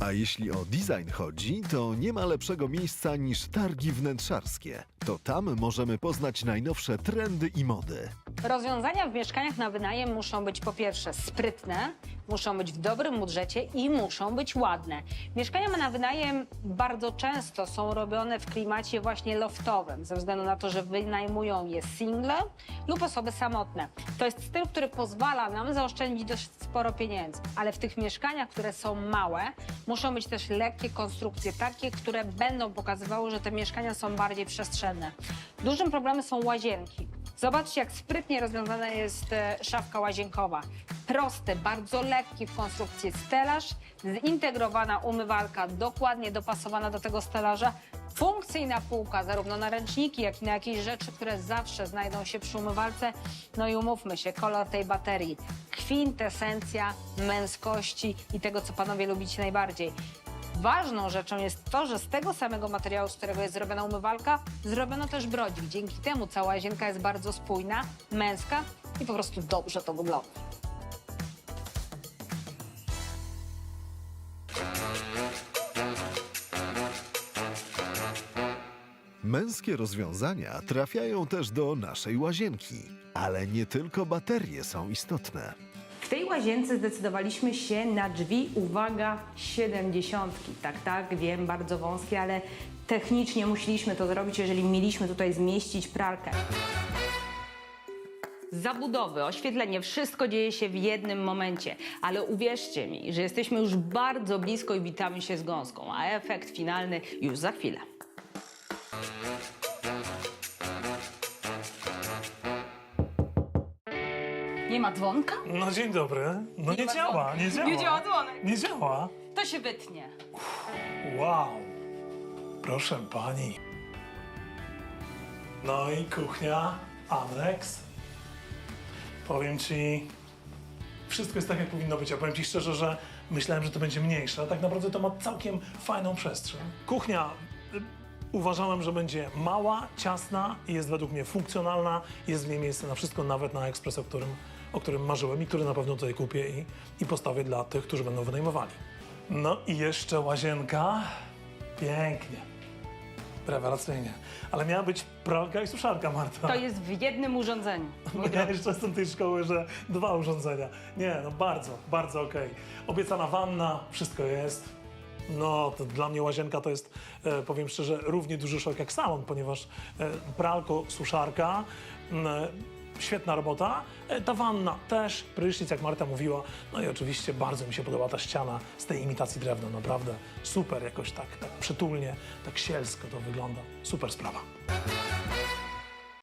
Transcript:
A jeśli o design chodzi, to nie ma lepszego miejsca niż targi wnętrzarskie. To tam możemy poznać najnowsze trendy i mody. Rozwiązania w mieszkaniach na wynajem muszą być po pierwsze sprytne, muszą być w dobrym budżecie i muszą być ładne. Mieszkania na wynajem bardzo często są robione w klimacie właśnie loftowym, ze względu na to, że wynajmują je single lub osoby samotne. To jest styl, który pozwala nam zaoszczędzić dość sporo pieniędzy, ale w tych mieszkaniach, które są małe, muszą być też lekkie konstrukcje, takie, które będą pokazywały, że te mieszkania są bardziej przestrzenne. Dużym problemem są łazienki. Zobaczcie, jak sprytnie rozwiązana jest e, szafka łazienkowa. Prosty, bardzo lekki w konstrukcji stelaż, zintegrowana umywalka, dokładnie dopasowana do tego stelaża, funkcyjna półka, zarówno na ręczniki, jak i na jakieś rzeczy, które zawsze znajdą się przy umywalce. No i umówmy się, kolor tej baterii. Kwintesencja męskości i tego, co panowie lubicie najbardziej. Ważną rzeczą jest to, że z tego samego materiału, z którego jest zrobiona umywalka, zrobiono też brodzik. Dzięki temu cała łazienka jest bardzo spójna, męska i po prostu dobrze to wygląda. Męskie rozwiązania trafiają też do naszej łazienki. Ale nie tylko baterie są istotne. W tej łazience zdecydowaliśmy się na drzwi, uwaga, 70. Tak, tak, wiem, bardzo wąskie, ale technicznie musieliśmy to zrobić, jeżeli mieliśmy tutaj zmieścić pralkę. Zabudowy, oświetlenie, wszystko dzieje się w jednym momencie, ale uwierzcie mi, że jesteśmy już bardzo blisko i witamy się z gąską, a efekt finalny już za chwilę. Nie ma dzwonka? No dzień dobry. No nie, ma działa, dzwonka. nie działa. Nie działa dzwonek. Nie działa. To się wytnie. Wow. Proszę pani. No i kuchnia, aneks. Powiem ci, wszystko jest tak, jak powinno być. Ja powiem ci szczerze, że myślałem, że to będzie mniejsze, a tak naprawdę to ma całkiem fajną przestrzeń. Kuchnia y, uważałem, że będzie mała, ciasna i jest według mnie funkcjonalna. Jest w niej miejsce na wszystko, nawet na ekspres, o którym, o którym marzyłem i który na pewno tutaj kupię i, i postawię dla tych, którzy będą wynajmowali. No i jeszcze łazienka. Pięknie. Rewelacyjnie. Ale miała być pralka i suszarka, Marta. To jest w jednym urządzeniu. Bo ja jeszcze jestem tej szkoły, że dwa urządzenia. Nie, no bardzo, bardzo okej. Obiecana wanna, wszystko jest. No, to dla mnie łazienka to jest, e, powiem szczerze, równie duży szok jak salon, ponieważ e, pralko, suszarka, m, świetna robota. E, ta wanna też, prysznic, jak Marta mówiła. No i oczywiście bardzo mi się podoba ta ściana z tej imitacji drewna, naprawdę super jakoś tak, tak przytulnie, tak sielsko to wygląda. Super sprawa.